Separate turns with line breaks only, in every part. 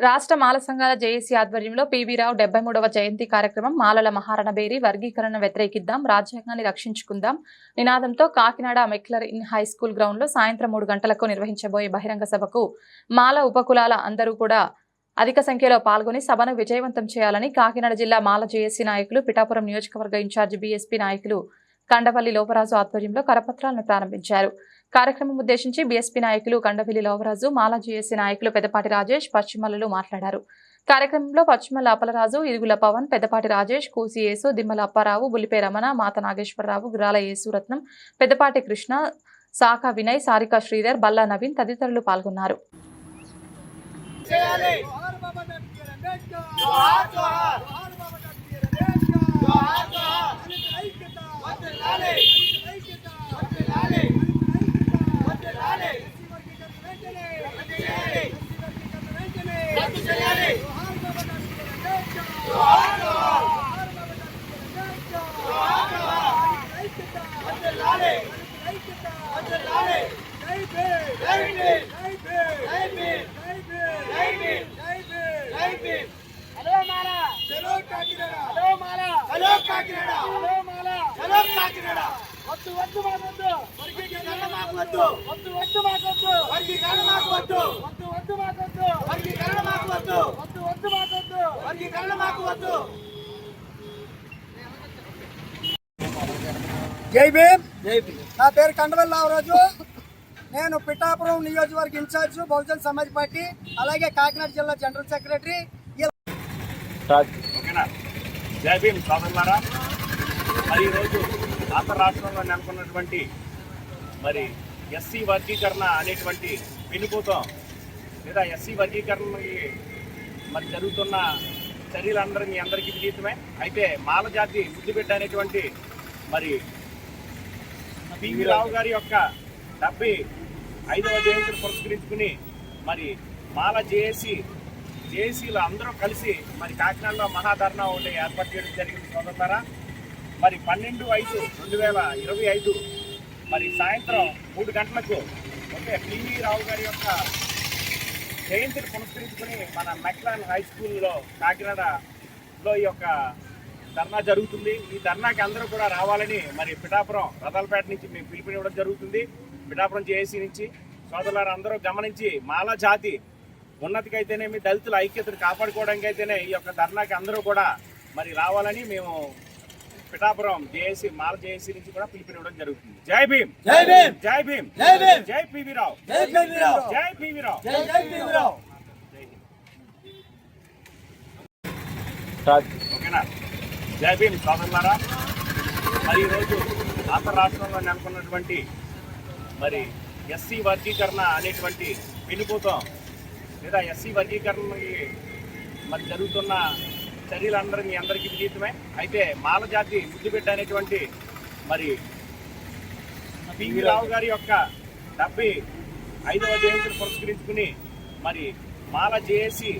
రాష్ట్ర మాల సంఘాల జేఏసీ ఆధ్వర్యంలో పివి డెబ్బై మూడవ జయంతి కార్యక్రమం మాలల మహారణ బేరి వర్గీకరణ వ్యతిరేకిద్దాం రాజ్యాంగాన్ని రక్షించుకుందాం. నినాదంతో Kakinada McLaurin high school గ్రౌండ్లో సాయంత్రం మూడు గంటలకు నిర్వహించబోయే బహిరంగ సభకు మాల ఉపకులాల అందరూ కూడా అధిక సంఖ్యలో పాల్గొని సభను విజయవంతం చేయాలని కాకినాడ జిల్లా మాల జేఏసీ నాయకులు పిఠాపురం నియోజకవర్గ ఇన్ఛార్జి బీఎస్పీ నాయకులు కండవల్లి లోపరాజు ఆధ్వర్యంలో కరపత్రాలను ప్రారంభించారు. కార్యక్రమం ఉద్దేశించి బీఎస్పీ నాయకులు కండవిల్లి లోవరాజు మాలా జీఎస్సీ నాయకులు పెద్దపాటి రాజేష్ పశ్చిమలలో మాట్లాడారు. కార్యక్రమంలో పశ్చిమల అపలరాజు ఇరుగుల పవన్ పెద్దపాటి రాజేష్ కూసి యేసు దిమ్మల అప్పారావు బుల్లిపే రమణ మాత నాగేశ్వరరావు గురాల యేసురత్నం పెద్దపాటి కృష్ణ శాఖ వినయ్ సారిక శ్రీధర్ బల్లా నవీన్ తదితరులు పాల్గొన్నారు.
చేయాలి.
వద్దు వద్దు మాకొద్దు.
వర్గీకరణ మాకు వద్దు
వద్దు వద్దు మాకొద్దు.
వర్గీకరణ మాకు వద్దు
వద్దు వద్దు మాకొద్దు.
వర్గీకరణ మాకు వద్దు
వద్దు వద్దు మాకొద్దు.
వర్గీకరణ మాకు వద్దు
జై భీమ్. జై భీమ్. నా పేరు కండవల్ రావరాజు నేను పిఠాపురం నియోజకవర్గ ఇన్ఛార్జ్ బహుజన్ సమాజ్ పార్టీ అలాగే కాకినాడ జిల్లా జనరల్ సెక్రటరీ.
ఓకేనా? జై భీమ్ సోదరులారా మరి ఈరోజు ఆంధ్ర రాష్ట్రంలో నెలకొన్నటువంటి మరి ఎస్సీ వర్గీకరణ అనేటువంటి వెనుకోతం లేదా ఎస్సీ వర్గీకరణకి మరి జరుగుతున్న చర్యలందరూ మీ అందరికీ విదితమే అయితే మాలజాతి జాతి అనేటువంటి మరి పివి రావు గారి యొక్క డెబ్బై ఐదవ జయంతిని పురస్కరించుకుని మరి మాల జేఏసీ జేఏసీలు అందరూ కలిసి మరి కాకినాడలో మహాధర్నా ఒకటి ఏర్పాటు చేయడం జరిగింది సోదరులారా. మరి పన్నెండు ఐదు రెండు వేల ఇరవై ఐదు. మరి సాయంత్రం మూడు గంటలకు ఓకే పివి రావు గారి యొక్క జయంతిని పునస్కరించుకుని మన మెక్లాన్ హై స్కూల్లో కాకినాడలో ఈ యొక్క ధర్నా జరుగుతుంది. ఈ ధర్నాకి అందరూ కూడా రావాలని మరి పిఠాపురం రథాలపేట నుంచి మేము పిలుపునివ్వడం జరుగుతుంది. పిఠాపురం జేఏసీ నుంచి సోదరులారు అందరూ గమనించి మాలా జాతి ఉన్నతికి అయితేనేమి దళితుల ఐక్యతను కాపాడుకోవడానికి అయితేనే ఈ యొక్క ధర్నాకి అందరూ కూడా మరి రావాలని మేము పిఠాపురం జేఏసీ మాల జేఏసీ నుంచి కూడా పిలుపునివ్వడం జరుగుతుంది. జై భీమ్!
జై భీమ్!
జై భీమ్!
జై భీమ్!
జై పివి రావు!
జై భీమరావు
జై పివి రావు!
జై
ఓకేనా? జై భీమ్ సోదరులారా మరి ఈరోజు ఆంధ్ర రాష్ట్రంలో నెలకొన్నటువంటి మరి ఎస్సీ వర్గీకరణ అనేటువంటి వెనుకోతం లేదా ఎస్సీ వర్గీకరణకి మరి జరుగుతున్న చర్యలందరూ మీ అందరికీ విదితమే అయితే మాల జాతి ముద్దు పెట్టనేటువంటి అనేటువంటి మరి పివి రావు గారి యొక్క డెబ్బై ఐదవ జయంతిని పురస్కరించుకుని మరి మాల జేఏసీ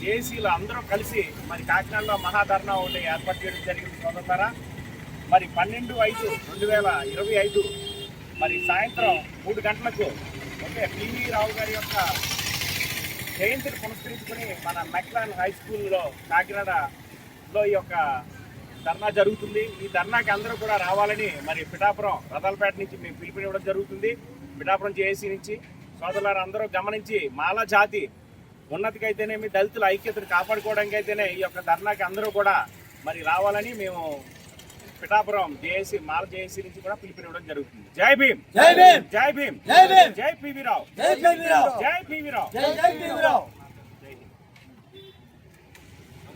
జేఏసీలు అందరూ కలిసి మరి కాకినాడలో మహాధర్నా ఒకటి ఏర్పాటు చేయడం జరిగింది సోదరులారా. మరి పన్నెండు ఐదు రెండు వేల ఇరవై ఐదు మరి సాయంత్రం మూడు గంటలకు ఓకే పివి రావు గారి యొక్క జయంతిని పునస్కరించుకుని మన మెక్లాన్ హై స్కూల్లో కాకినాడలో ఈ యొక్క ధర్నా జరుగుతుంది. ఈ ధర్నాకి అందరూ కూడా రావాలని మరి పిఠాపురం రథాలపేట నుంచి మేము పిలుపునివ్వడం జరుగుతుంది. పిఠాపురం జేఏసీ నుంచి సోదరులారు అందరూ గమనించి మాల జాతి ఉన్నతికైతేనేమి దళితుల ఐక్యతను కాపాడుకోవడానికి అయితేనే ఈ యొక్క ధర్నాకి అందరూ కూడా మరి రావాలని మేము పిఠాపురం జేఏసీ మాల జేఏసీ నుంచి కూడా పిలుపునివ్వడం జరుగుతుంది. జై భీమ్!
జై భీమ్!
జై భీమ్!
జై భీమ్!
జై పివి రావు
జై భీమరావు
జై పివి రావు
జై భీమరావు